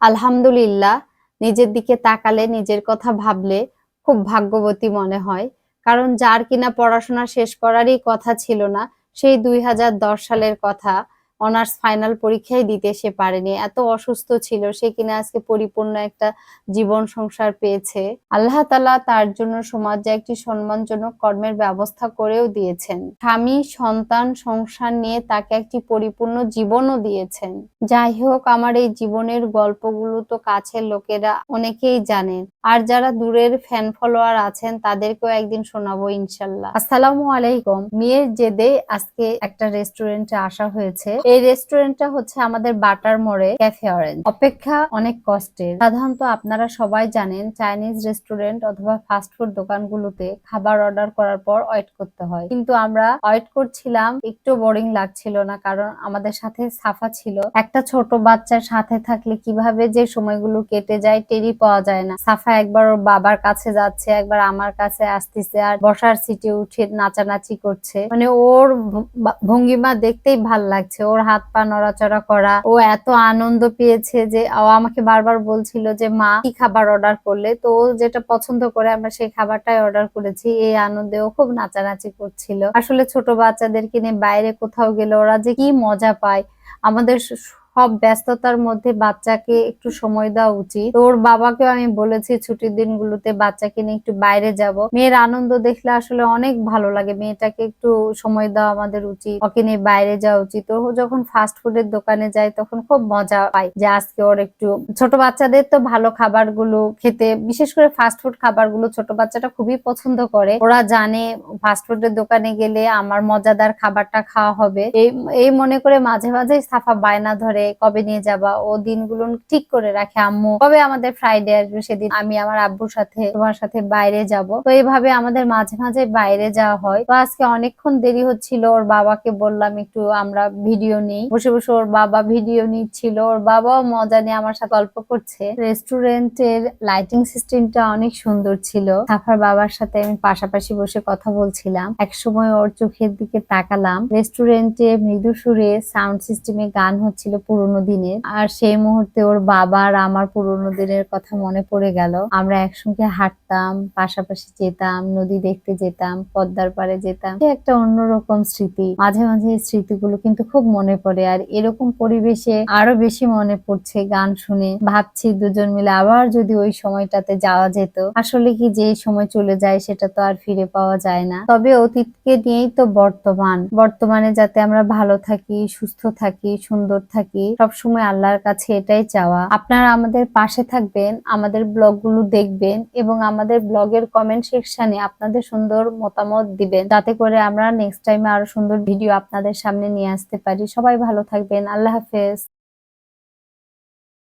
আলহামদুলিল্লাহ, নিজের দিকে তাকালে, নিজের কথা ভাবলে খুব ভাগ্যবতী মনে হয়। কারণ যার কিনা পড়াশোনা শেষ করারই কথা ছিল না, সেই দুই হাজার দশ সালের কথা। অনার্স ফাইনাল পরীক্ষায় দিতে সে পারেনি। এত অসুস্থ ছিল, সে কিনা আজকে পরিপূর্ণ একটা জীবন সংসার পেয়েছে। আল্লাহ তালা তার জন্য সমাজে একটি সম্মানজনক কর্মের ব্যবস্থা করেও দিয়েছেন। স্বামী, সন্তান, সংসার নিয়ে তাকে একটি পরিপূর্ণ জীবনও দিয়েছেন। যাই হোক, আমার এই জীবনের গল্পগুলো তো কাছের লোকেরা অনেকেই জানেন আর যারা দূরের ফ্যান ফলোয়ার আছেন, তাদেরকেও একদিন শোনাবো ইনশাল্লাহ আসসালামু আলাইকুম। মেয়ের জেদে আজকে একটা রেস্টুরেন্টে আসা হয়েছে। এই রেস্টুরেন্টটা হচ্ছে আমাদের বাটার মোড়ে ক্যাফে অরেঞ্জ অপেক্ষা অনেক কষ্টের। সাধারণত আপনারা সবাই জানেন চাইনিজ রেস্টুরেন্ট অথবা ফাস্ট ফুড দোকানগুলোতে খাবার অর্ডার করার পর ওয়েট করতে হয়। কিন্তু আমরা ওয়েট করছিলাম, একটু বোরিং লাগছিল না কারণ আমাদের সাথে সাফা ছিল। একটা ছোট বাচ্চার সাথে থাকলে কীভাবে যে সময়গুলো কেটে যায় টেরি পাওয়া যায় না। সাফা একবার ওর বাবার কাছে যাচ্ছে, একবার আমার কাছে আসতেছে আর বসার সিটে উঠে নাচানাচি করছে। মানে ওর ভঙ্গিমা দেখতেই ভালো লাগছে। ওর হাত পা নড়াচড়া করা। ও এত আনন্দ পেয়েছে যে ও আমাকে বারবার বলছিল যে, মা, কি খাবার অর্ডার করলে? তো ও যেটা পছন্দ করে আমরা সেই খাবারটাই অর্ডার করেছি। এই আনন্দে ও খুব নাচানাচি করছিল। আসলে ছোট বাচ্চাদেরকে নিয়ে বাইরে কোথাও গেলে ওরা যে কি মজা পায়। আমাদের সব ব্যস্ততার মধ্যে বাচ্চাকে একটু সময় দেওয়া উচিত। তোর বাবাকেও আমি বলেছি ছুটির দিনগুলোতে বাচ্চাকে নিয়ে একটু বাইরে যাব। মেয়ের আনন্দ দেখলে আসলে অনেক ভালো লাগে। মেয়েটাকে একটু সময় দেওয়া আমাদের উচিত। ওকে নিয়ে বাইরে যাওয়া উচিত। ও যখন ফাস্ট ফুডের দোকানে যায় তখন খুব মজা পায় যে আজকে ওর একটু ছোট বাচ্চাদের তো ভালো খাবারগুলো খেতে, বিশেষ করে ফাস্ট ফুড খাবারগুলো ছোট বাচ্চাটা খুবই পছন্দ করে। ওরা জানে ফাস্ট ফুডের দোকানে গেলে আমার মজাদার খাবারটা খাওয়া হবে। এই মনে করে মাঝে মাঝে সাফা বায়না ধরে কবে নিয়ে যাবা? ও দিনগুলো ঠিক করে রাখে, আম্মু। কবে আমাদের ফ্রাইডে আসবে সেদিন আমি আমার আব্বুর সাথে, তোমার সাথে বাইরে যাব। তো এইভাবে আমাদের মাঝে মাঝে বাইরে যাওয়া হয়। তো আজকে অনেকক্ষণ দেরি হচ্ছিল, ওর বাবাকে বললাম একটু আমরা ভিডিও নিই। বসে বসে ওর বাবা ভিডিও নিচ্ছিল, ওর বাবাও মজা নিয়ে আমার সাথে গল্প করছে। রেস্টুরেন্টের লাইটিং সিস্টেমটা অনেক সুন্দর ছিল। সাফার বাবার সাথে আমি পাশাপাশি বসে কথা বলছিলাম। এক সময় ওর চোখের দিকে তাকালাম। রেস্টুরেন্টে মৃদু সুরে সাউন্ড সিস্টেমে গান হচ্ছিল পুরোনো দিনের। আর সেই মুহূর্তে ওর বাবা আর আমার পুরোনো দিনের কথা মনে পড়ে গেল। আমরা একসঙ্গে হাঁটতাম, পাশাপাশি যেতাম, নদী দেখতে যেতাম, পদ্মার পারে যেতাম। একটা অন্যরকম স্মৃতি। মাঝে মাঝে এই স্মৃতিগুলো কিন্তু খুব মনে পড়ে। আর এরকম পরিবেশে আরও বেশি মনে পড়ছে গান শুনে। ভাবছি দুজন মিলে আবার যদি ওই সময়টাতে যাওয়া যেত। আসলে কি যে সময় চলে যায় সেটা তো আর ফিরে পাওয়া যায় না। তবে অতীতকে নিয়েই তো বর্তমান। বর্তমানে যাতে আমরা ভালো থাকি, সুস্থ থাকি, সুন্দর থাকি সবসময় আল্লাহর কাছে এটাই চাওয়া। আপনারা আমাদের পাশে থাকবেন, আমাদের ব্লগগুলো দেখবেন এবং আমাদের ব্লগের কমেন্ট সেকশনে আপনাদের সুন্দর মতামত দিবেন। যাতে করে আমরা নেক্সট টাইমে আরও সুন্দর ভিডিও আপনাদের সামনে নিয়ে আসতে পারি। সবাই ভালো থাকবেন। আল্লাহ হাফেজ।